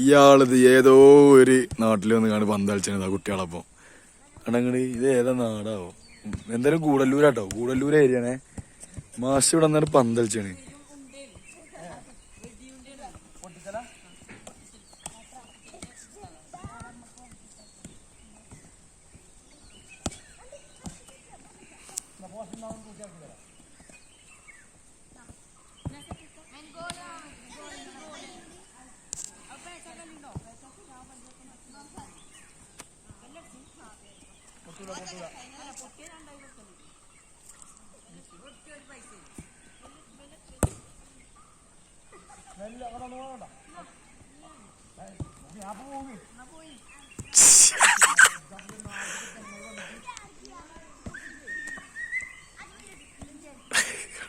ഇയാളിത് ഏതോ ഒരു നാട്ടിൽ വന്ന് കാണി പന്തളിച്ചാ കുട്ടികളപ്പം. അടങ്ങട് ഇത് ഏതാ നാടാവോ? എന്തായാലും കൂടല്ലൂരാട്ടോ കൂടല്ലൂർ ഏരിയാണേ. മാഷ് ഇവിടെ വന്നിട്ട് പന്തളിച്ചാണ്. കൊണ്ടുപോകാം കൊണ്ടുപോകാം നെല്ല് അവിടെ പോകണ്ട ഞാൻ പോകി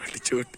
അടിച്ചോട്ടെ